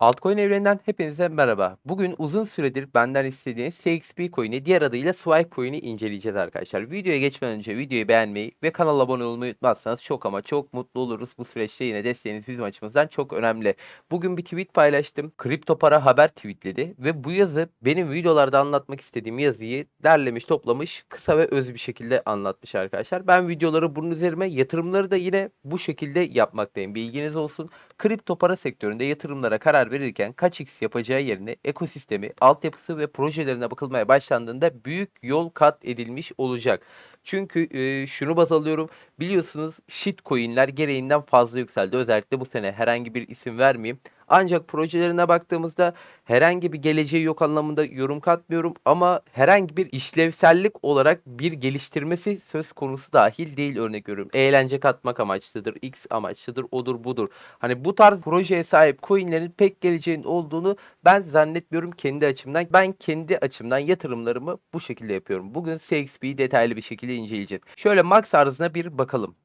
Altcoin evreninden hepinize merhaba. Bugün uzun süredir benden istediğiniz CXP coin'i diğer adıyla Swipe coin'i inceleyeceğiz arkadaşlar. Videoya geçmeden önce videoyu beğenmeyi ve kanala abone olmayı unutmazsanız çok ama çok mutlu oluruz. Bu süreçte yine desteğiniz bizim açımızdan çok önemli. Bugün bir tweet paylaştım. Kripto para haber tweetledi ve bu yazı benim videolarda anlatmak istediğim yazıyı derlemiş, toplamış, kısa ve öz bir şekilde anlatmış arkadaşlar. Ben videoları bunun üzerine yatırımları da yine bu şekilde yapmaktayım. Bilginiz olsun. Kripto para sektöründe yatırımlara karar verirken kaç x yapacağı yerine ekosistemi, altyapısı ve projelerine bakılmaya başlandığında büyük yol kat edilmiş olacak. Çünkü e, şunu baz alıyorum. Biliyorsunuz shitcoin'ler gereğinden fazla yükseldi. Özellikle bu sene herhangi bir isim vermeyeyim. Ancak projelerine baktığımızda herhangi bir geleceği yok anlamında yorum katmıyorum ama herhangi bir işlevsellik olarak bir geliştirmesi söz konusu dahil değil örnek veriyorum. Eğlence katmak amaçlıdır, X amaçlıdır, odur budur. Hani bu tarz projeye sahip coinlerin pek geleceğin olduğunu ben zannetmiyorum kendi açımdan. Ben kendi açımdan yatırımlarımı bu şekilde yapıyorum. Bugün CXP'yi detaylı bir şekilde inceleyeceğiz. Şöyle max arzına bir bakalım.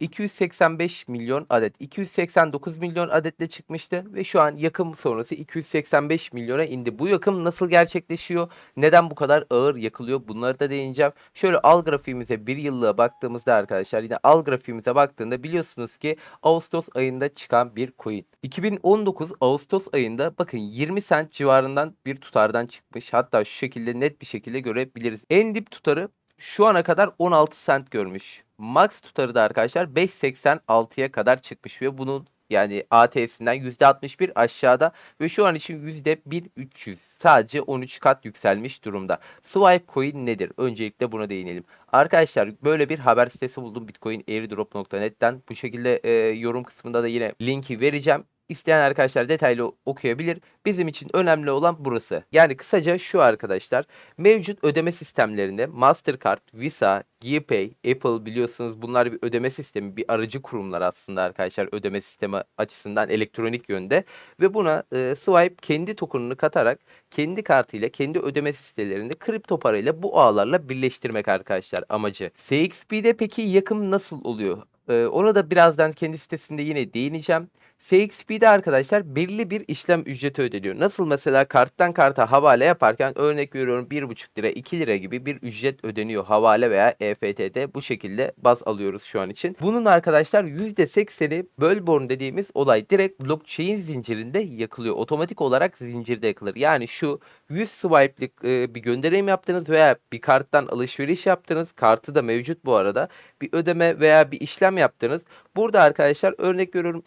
285 milyon adet. 289 milyon adetle çıkmıştı ve şu an yakım sonrası 285 milyona indi. Bu yakım nasıl gerçekleşiyor? Neden bu kadar ağır yakılıyor? Bunları da değineceğim. Şöyle al grafiğimize bir yıllığa baktığımızda arkadaşlar yine al grafiğimize baktığında biliyorsunuz ki Ağustos ayında çıkan bir coin. 2019 Ağustos ayında bakın 20 cent civarından bir tutardan çıkmış. Hatta şu şekilde net bir şekilde görebiliriz. En dip tutarı şu ana kadar 16 cent görmüş. Max tutarı da arkadaşlar 5.86'ya kadar çıkmış ve bunun yani ATS'inden %61 aşağıda ve şu an için %1300 sadece 13 kat yükselmiş durumda. Swipe coin nedir? Öncelikle buna değinelim. Arkadaşlar böyle bir haber sitesi buldum Bitcoin airdrop.net'ten. Bu şekilde e, yorum kısmında da yine linki vereceğim. İsteyen arkadaşlar detaylı okuyabilir. Bizim için önemli olan burası. Yani kısaca şu arkadaşlar. Mevcut ödeme sistemlerinde Mastercard, Visa, GPay, Apple biliyorsunuz bunlar bir ödeme sistemi, bir aracı kurumlar aslında arkadaşlar ödeme sistemi açısından elektronik yönde. Ve buna e, Swipe kendi tokenunu katarak kendi kartıyla, kendi ödeme sitelerinde kripto parayla bu ağlarla birleştirmek arkadaşlar amacı. CXP'de peki yakım nasıl oluyor? Ee, ona da birazdan kendi sitesinde yine değineceğim. CXP'de arkadaşlar belirli bir işlem ücreti ödeniyor. Nasıl mesela karttan karta havale yaparken örnek veriyorum 1,5 lira 2 lira gibi bir ücret ödeniyor havale veya EFT'de bu şekilde baz alıyoruz şu an için. Bunun arkadaşlar %80'i Bölborn dediğimiz olay direkt blockchain zincirinde yakılıyor. Otomatik olarak zincirde yakılır. Yani şu 100 swipe'lik e, bir gönderim yaptınız veya bir karttan alışveriş yaptınız. Kartı da mevcut bu arada. Bir ödeme veya bir işlem yaptınız. Burada arkadaşlar örnek veriyorum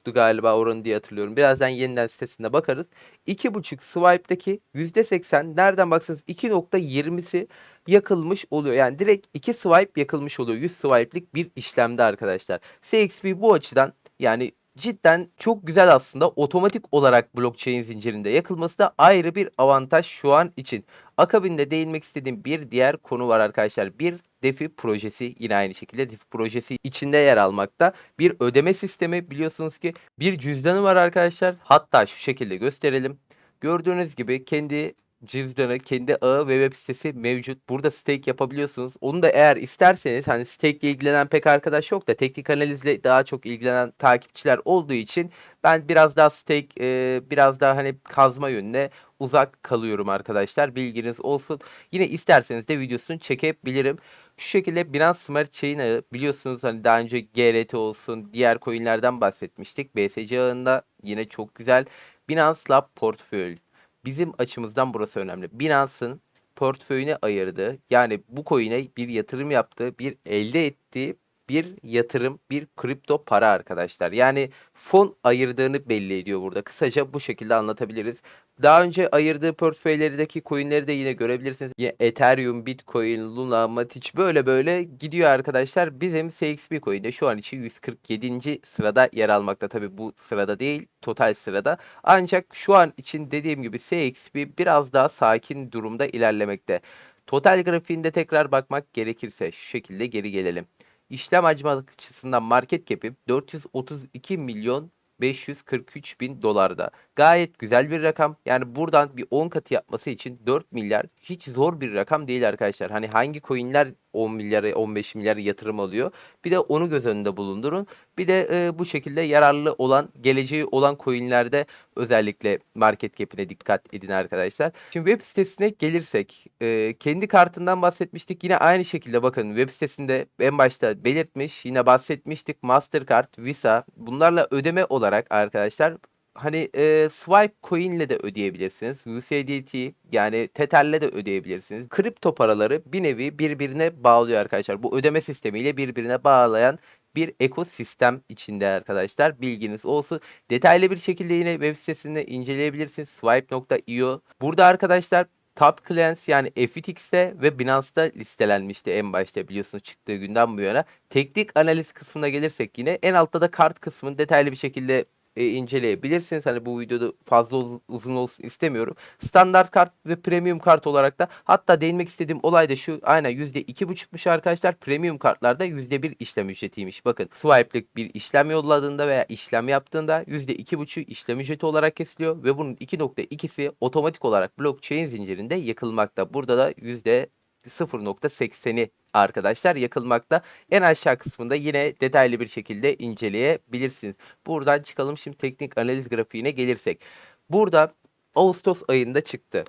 2,5'tu galiba oranı diye hatırlıyorum. Birazdan yeniden sitesinde bakarız. 2,5 swipe'daki %80 nereden baksanız 2.20'si yakılmış oluyor. Yani direkt 2 swipe yakılmış oluyor. 100 swipe'lik bir işlemde arkadaşlar. CXP bu açıdan yani cidden çok güzel aslında otomatik olarak blockchain zincirinde yakılması da ayrı bir avantaj şu an için. Akabinde değinmek istediğim bir diğer konu var arkadaşlar. Bir DeFi projesi yine aynı şekilde DeFi projesi içinde yer almakta. Bir ödeme sistemi biliyorsunuz ki bir cüzdanı var arkadaşlar. Hatta şu şekilde gösterelim. Gördüğünüz gibi kendi cüzdanı, kendi ağı ve web sitesi mevcut. Burada stake yapabiliyorsunuz. Onu da eğer isterseniz hani stake ile ilgilenen pek arkadaş yok da teknik analizle daha çok ilgilenen takipçiler olduğu için ben biraz daha stake e, biraz daha hani kazma yönüne uzak kalıyorum arkadaşlar. Bilginiz olsun. Yine isterseniz de videosunu çekebilirim. Şu şekilde Binance Smart Chain ağı biliyorsunuz hani daha önce GRT olsun diğer coinlerden bahsetmiştik. BSC ağında yine çok güzel. Binance Lab portföy bizim açımızdan burası önemli. Binance'ın portföyüne ayırdığı yani bu coin'e bir yatırım yaptığı, bir elde ettiği bir yatırım, bir kripto para arkadaşlar. Yani fon ayırdığını belli ediyor burada. Kısaca bu şekilde anlatabiliriz. Daha önce ayırdığı portföylerdeki coinleri de yine görebilirsiniz. Ethereum, Bitcoin, Luna, Matic böyle böyle gidiyor arkadaşlar. Bizim CXP coin'de şu an için 147. sırada yer almakta. Tabi bu sırada değil, total sırada. Ancak şu an için dediğim gibi CXP biraz daha sakin durumda ilerlemekte. Total grafiğinde tekrar bakmak gerekirse şu şekilde geri gelelim. İşlem hacmi açısından market cap'i 432 milyon 543 bin dolarda. Gayet güzel bir rakam. Yani buradan bir 10 katı yapması için 4 milyar hiç zor bir rakam değil arkadaşlar. Hani hangi coinler 10 milyara 15 milyar yatırım alıyor. Bir de onu göz önünde bulundurun. Bir de e, bu şekilde yararlı olan, geleceği olan coinlerde özellikle market cap'ine dikkat edin arkadaşlar. Şimdi web sitesine gelirsek, e, kendi kartından bahsetmiştik. Yine aynı şekilde bakın web sitesinde en başta belirtmiş, yine bahsetmiştik Mastercard, Visa bunlarla ödeme olarak arkadaşlar hani e, swipe coin ile de ödeyebilirsiniz. USDT yani Tether'le de ödeyebilirsiniz. Kripto paraları bir nevi birbirine bağlıyor arkadaşlar. Bu ödeme sistemiyle birbirine bağlayan bir ekosistem içinde arkadaşlar. Bilginiz olsun. Detaylı bir şekilde yine web sitesinde inceleyebilirsiniz. Swipe.io. Burada arkadaşlar Top Clients yani FTX'te ve Binance'da listelenmişti en başta biliyorsunuz çıktığı günden bu yana. Teknik analiz kısmına gelirsek yine en altta da kart kısmını detaylı bir şekilde e, inceleyebilirsiniz. Hani bu videoda fazla uz- uzun olsun istemiyorum. Standart kart ve premium kart olarak da hatta değinmek istediğim olay da şu aynen %2.5'muş arkadaşlar. Premium kartlarda %1 işlem ücretiymiş. Bakın swipe'lık bir işlem yolladığında veya işlem yaptığında %2.5 işlem ücreti olarak kesiliyor ve bunun 2.2'si otomatik olarak blockchain zincirinde yakılmakta. Burada da %0.80'i arkadaşlar yakılmakta. En aşağı kısmında yine detaylı bir şekilde inceleyebilirsiniz. Buradan çıkalım şimdi teknik analiz grafiğine gelirsek. Burada Ağustos ayında çıktı.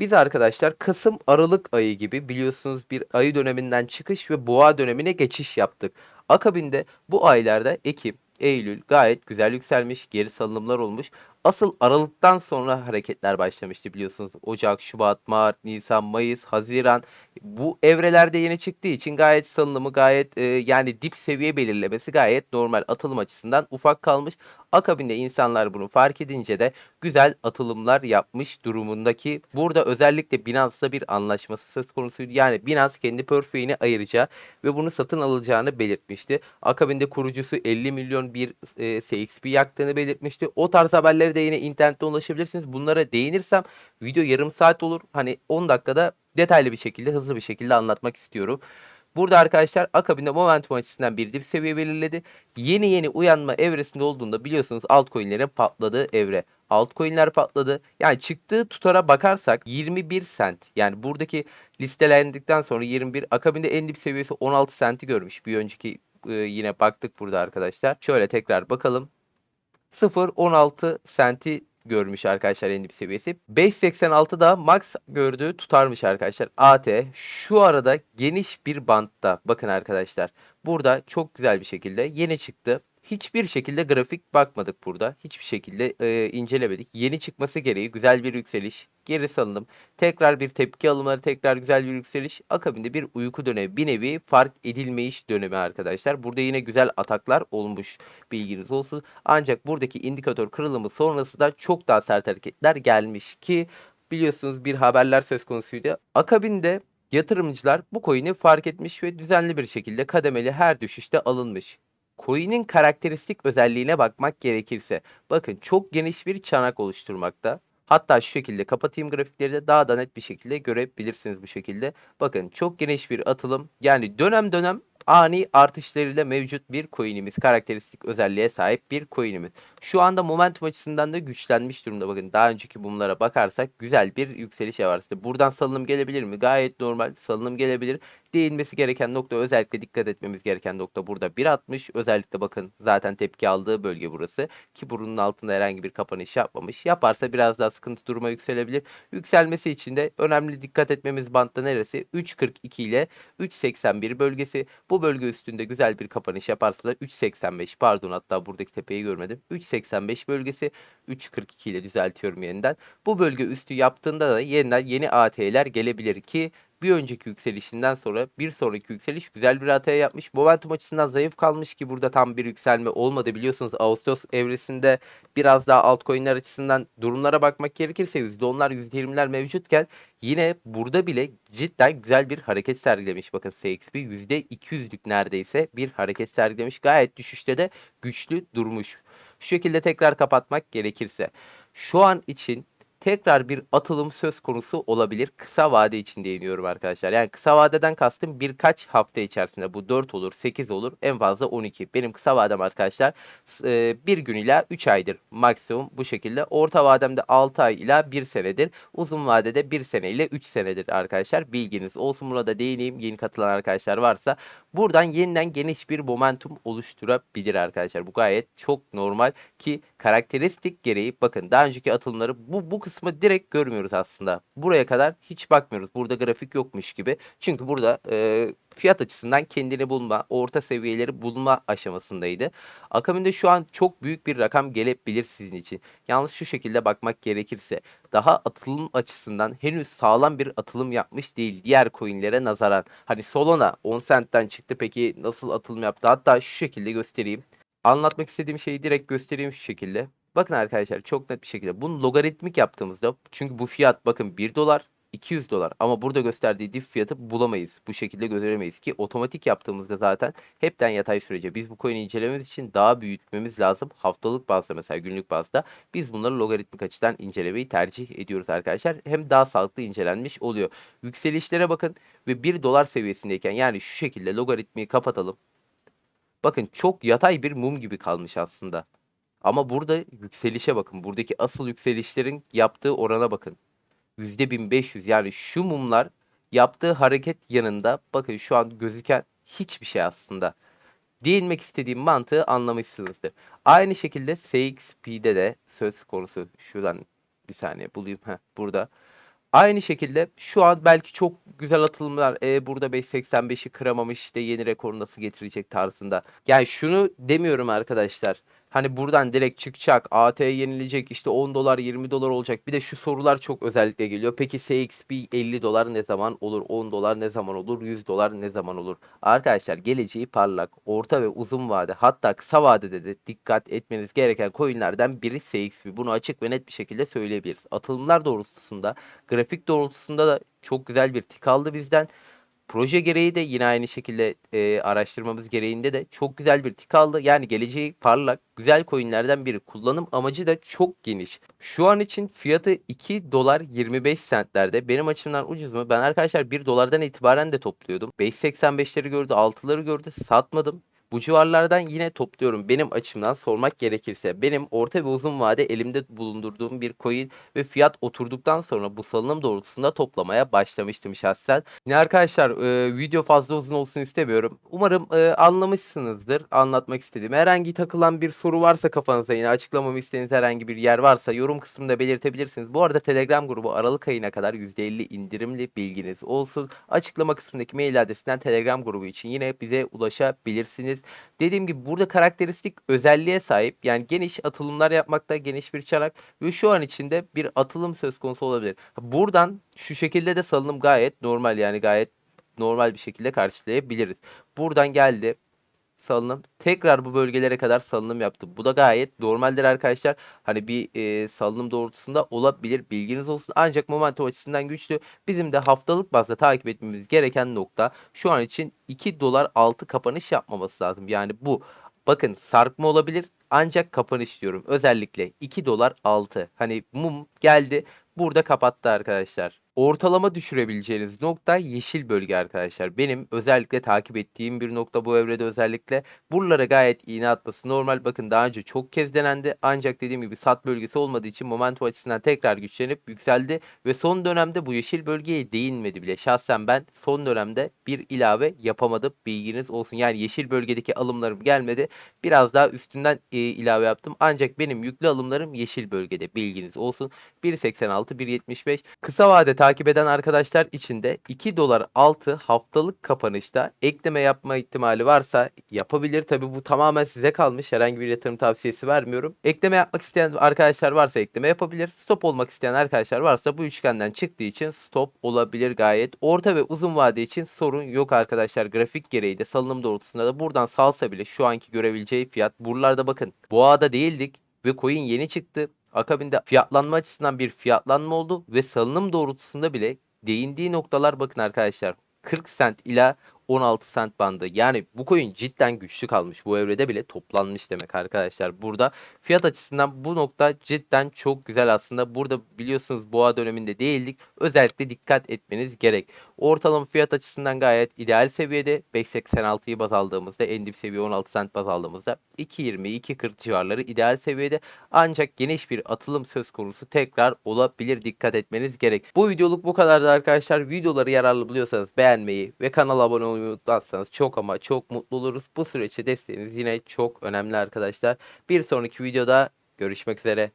Biz arkadaşlar Kasım Aralık ayı gibi biliyorsunuz bir ayı döneminden çıkış ve boğa dönemine geçiş yaptık. Akabinde bu aylarda Ekim, Eylül gayet güzel yükselmiş, geri salınımlar olmuş. Asıl Aralık'tan sonra hareketler başlamıştı biliyorsunuz. Ocak, Şubat, Mart, Nisan, Mayıs, Haziran bu evrelerde yeni çıktığı için gayet salınımı gayet e, yani dip seviye belirlemesi gayet normal atılım açısından ufak kalmış. Akabinde insanlar bunu fark edince de güzel atılımlar yapmış durumundaki burada özellikle Binance'la bir anlaşması söz konusuydu. Yani Binance kendi portföyünü ayıracağı ve bunu satın alacağını belirtmişti. Akabinde kurucusu 50 milyon bir e, CXP yaktığını belirtmişti. O tarz haberleri de yine internette ulaşabilirsiniz. Bunlara değinirsem video yarım saat olur. Hani 10 dakikada detaylı bir şekilde hızlı bir şekilde anlatmak istiyorum. Burada arkadaşlar akabinde momentum açısından bir dip seviye belirledi. Yeni yeni uyanma evresinde olduğunda biliyorsunuz altcoin'lerin patladığı evre. Altcoin'ler patladı. Yani çıktığı tutara bakarsak 21 sent. Yani buradaki listelendikten sonra 21 akabinde en dip seviyesi 16 senti görmüş. Bir önceki e, yine baktık burada arkadaşlar. Şöyle tekrar bakalım. 0.16 senti görmüş arkadaşlar en dip seviyesi. 5.86 da max gördüğü tutarmış arkadaşlar. AT şu arada geniş bir bantta. Bakın arkadaşlar. Burada çok güzel bir şekilde yeni çıktı. Hiçbir şekilde grafik bakmadık burada. Hiçbir şekilde e, incelemedik. Yeni çıkması gereği güzel bir yükseliş. Geri salınım. Tekrar bir tepki alımları. Tekrar güzel bir yükseliş. Akabinde bir uyku dönemi. Bir nevi fark edilmeyiş dönemi arkadaşlar. Burada yine güzel ataklar olmuş. Bilginiz olsun. Ancak buradaki indikatör kırılımı sonrası da çok daha sert hareketler gelmiş ki biliyorsunuz bir haberler söz konusuydu. Akabinde yatırımcılar bu coin'i fark etmiş ve düzenli bir şekilde kademeli her düşüşte alınmış. Coin'in karakteristik özelliğine bakmak gerekirse bakın çok geniş bir çanak oluşturmakta. Hatta şu şekilde kapatayım grafikleri de daha da net bir şekilde görebilirsiniz bu şekilde. Bakın çok geniş bir atılım yani dönem dönem ani artışlarıyla mevcut bir coin'imiz. Karakteristik özelliğe sahip bir coin'imiz. Şu anda momentum açısından da güçlenmiş durumda. Bakın daha önceki bunlara bakarsak güzel bir yükseliş var. İşte buradan salınım gelebilir mi? Gayet normal salınım gelebilir. Değinmesi gereken nokta özellikle dikkat etmemiz gereken nokta burada 1.60. Özellikle bakın zaten tepki aldığı bölge burası. Ki burunun altında herhangi bir kapanış yapmamış. Yaparsa biraz daha sıkıntı duruma yükselebilir. Yükselmesi için de önemli dikkat etmemiz bantta neresi? 3.42 ile 3.81 bölgesi. Bu bölge üstünde güzel bir kapanış yaparsa da 3.85 pardon hatta buradaki tepeyi görmedim. 3.85 bölgesi 3.42 ile düzeltiyorum yeniden. Bu bölge üstü yaptığında da yeniden yeni AT'ler gelebilir ki bir önceki yükselişinden sonra bir sonraki yükseliş güzel bir AT yapmış. Momentum açısından zayıf kalmış ki burada tam bir yükselme olmadı. Biliyorsunuz Ağustos evresinde biraz daha altcoin'ler açısından durumlara bakmak gerekirse %10'lar %20'ler mevcutken yine burada bile cidden güzel bir hareket sergilemiş. Bakın CXP %200'lük neredeyse bir hareket sergilemiş. Gayet düşüşte de güçlü durmuş. Şu şekilde tekrar kapatmak gerekirse. Şu an için tekrar bir atılım söz konusu olabilir. Kısa vade için değiniyorum arkadaşlar. Yani kısa vadeden kastım birkaç hafta içerisinde bu 4 olur, 8 olur, en fazla 12. Benim kısa vadem arkadaşlar e, bir gün ila 3 aydır maksimum bu şekilde. Orta vademde 6 ay ila 1 senedir. Uzun vadede 1 sene ile 3 senedir arkadaşlar. Bilginiz olsun burada değineyim. Yeni katılan arkadaşlar varsa buradan yeniden geniş bir momentum oluşturabilir arkadaşlar. Bu gayet çok normal ki karakteristik gereği bakın daha önceki atılımları bu, bu kısmı direkt görmüyoruz aslında. Buraya kadar hiç bakmıyoruz. Burada grafik yokmuş gibi. Çünkü burada e, fiyat açısından kendini bulma, orta seviyeleri bulma aşamasındaydı. Akabinde şu an çok büyük bir rakam gelebilir sizin için. Yalnız şu şekilde bakmak gerekirse daha atılım açısından henüz sağlam bir atılım yapmış değil diğer coinlere nazaran. Hani Solana 10 centten çıktı peki nasıl atılım yaptı? Hatta şu şekilde göstereyim. Anlatmak istediğim şeyi direkt göstereyim şu şekilde. Bakın arkadaşlar çok net bir şekilde bunu logaritmik yaptığımızda çünkü bu fiyat bakın 1 dolar 200 dolar ama burada gösterdiği dip fiyatı bulamayız. Bu şekilde göremeyiz ki otomatik yaptığımızda zaten hepten yatay sürece biz bu coin'i incelememiz için daha büyütmemiz lazım. Haftalık bazda mesela günlük bazda biz bunları logaritmik açıdan incelemeyi tercih ediyoruz arkadaşlar. Hem daha sağlıklı incelenmiş oluyor. Yükselişlere bakın ve 1 dolar seviyesindeyken yani şu şekilde logaritmiyi kapatalım. Bakın çok yatay bir mum gibi kalmış aslında. Ama burada yükselişe bakın. Buradaki asıl yükselişlerin yaptığı orana bakın. %1500 yani şu mumlar yaptığı hareket yanında bakın şu an gözüken hiçbir şey aslında. Değinmek istediğim mantığı anlamışsınızdır. Aynı şekilde CXP'de de söz konusu. Şuradan bir saniye bulayım. Heh, burada. Aynı şekilde şu an belki çok güzel atılımlar e, burada 5.85'i kıramamış işte yeni rekor nasıl getirecek tarzında. Yani şunu demiyorum arkadaşlar. Hani buradan direkt çıkacak, AT yenilecek, işte 10 dolar 20 dolar olacak. Bir de şu sorular çok özellikle geliyor. Peki CXP 50 dolar ne zaman olur? 10 dolar ne zaman olur? 100 dolar ne zaman olur? Arkadaşlar geleceği parlak, orta ve uzun vade hatta kısa vadede de dikkat etmeniz gereken coinlerden biri CXP. Bunu açık ve net bir şekilde söyleyebiliriz. Atılımlar doğrultusunda, grafik doğrultusunda da çok güzel bir tik aldı bizden. Proje gereği de yine aynı şekilde e, araştırmamız gereğinde de çok güzel bir tik aldı. Yani geleceği parlak, güzel coinlerden biri. Kullanım amacı da çok geniş. Şu an için fiyatı 2 dolar 25 centlerde. Benim açımdan ucuz mu? Ben arkadaşlar 1 dolardan itibaren de topluyordum. 5.85'leri gördü, 6'ları gördü. Satmadım. Bu civarlardan yine topluyorum. Benim açımdan sormak gerekirse benim orta ve uzun vade elimde bulundurduğum bir coin ve fiyat oturduktan sonra bu salınım doğrultusunda toplamaya başlamıştım şahsen. Yine arkadaşlar e, video fazla uzun olsun istemiyorum. Umarım e, anlamışsınızdır anlatmak istediğim. Herhangi takılan bir soru varsa kafanıza yine açıklamamı istediğiniz herhangi bir yer varsa yorum kısmında belirtebilirsiniz. Bu arada Telegram grubu Aralık ayına kadar %50 indirimli bilginiz olsun. Açıklama kısmındaki mail adresinden Telegram grubu için yine bize ulaşabilirsiniz. Dediğim gibi burada karakteristik özelliğe sahip. Yani geniş atılımlar yapmakta geniş bir çanak ve şu an içinde bir atılım söz konusu olabilir. Buradan şu şekilde de salınım gayet normal yani gayet normal bir şekilde karşılayabiliriz. Buradan geldi salınım. Tekrar bu bölgelere kadar salınım yaptı. Bu da gayet normaldir arkadaşlar. Hani bir e, salınım doğrultusunda olabilir. Bilginiz olsun. Ancak momentum açısından güçlü. Bizim de haftalık bazda takip etmemiz gereken nokta şu an için 2 dolar altı kapanış yapmaması lazım. Yani bu bakın sarkma olabilir. Ancak kapanış diyorum. Özellikle 2 dolar altı. Hani mum geldi. Burada kapattı arkadaşlar. Ortalama düşürebileceğiniz nokta yeşil bölge arkadaşlar. Benim özellikle takip ettiğim bir nokta bu evrede özellikle. Buralara gayet iğne atması normal. Bakın daha önce çok kez denendi. Ancak dediğim gibi sat bölgesi olmadığı için momentum açısından tekrar güçlenip yükseldi. Ve son dönemde bu yeşil bölgeye değinmedi bile. Şahsen ben son dönemde bir ilave yapamadım. Bilginiz olsun. Yani yeşil bölgedeki alımlarım gelmedi. Biraz daha üstünden e, ilave yaptım. Ancak benim yüklü alımlarım yeşil bölgede. Bilginiz olsun. 1.86, 1.75. Kısa vade takip eden arkadaşlar için de 2 dolar altı haftalık kapanışta ekleme yapma ihtimali varsa yapabilir. Tabi bu tamamen size kalmış. Herhangi bir yatırım tavsiyesi vermiyorum. Ekleme yapmak isteyen arkadaşlar varsa ekleme yapabilir. Stop olmak isteyen arkadaşlar varsa bu üçgenden çıktığı için stop olabilir gayet. Orta ve uzun vade için sorun yok arkadaşlar. Grafik gereği de salınım doğrultusunda da buradan salsa bile şu anki görebileceği fiyat. Buralarda bakın boğada değildik ve coin yeni çıktı. Akabinde fiyatlanma açısından bir fiyatlanma oldu ve salınım doğrultusunda bile değindiği noktalar bakın arkadaşlar. 40 cent ila 16 cent bandı. Yani bu coin cidden güçlü kalmış. Bu evrede bile toplanmış demek arkadaşlar. Burada fiyat açısından bu nokta cidden çok güzel aslında. Burada biliyorsunuz boğa döneminde değildik. Özellikle dikkat etmeniz gerek. Ortalama fiyat açısından gayet ideal seviyede. 5.86'yı baz aldığımızda en dip seviye 16 cent baz aldığımızda 2.20-2.40 civarları ideal seviyede. Ancak geniş bir atılım söz konusu tekrar olabilir. Dikkat etmeniz gerek. Bu videoluk bu kadardı arkadaşlar. Videoları yararlı buluyorsanız beğenmeyi ve kanala abone olmayı unutmazsanız çok ama çok mutlu oluruz. Bu süreçte desteğiniz yine çok önemli arkadaşlar. Bir sonraki videoda görüşmek üzere.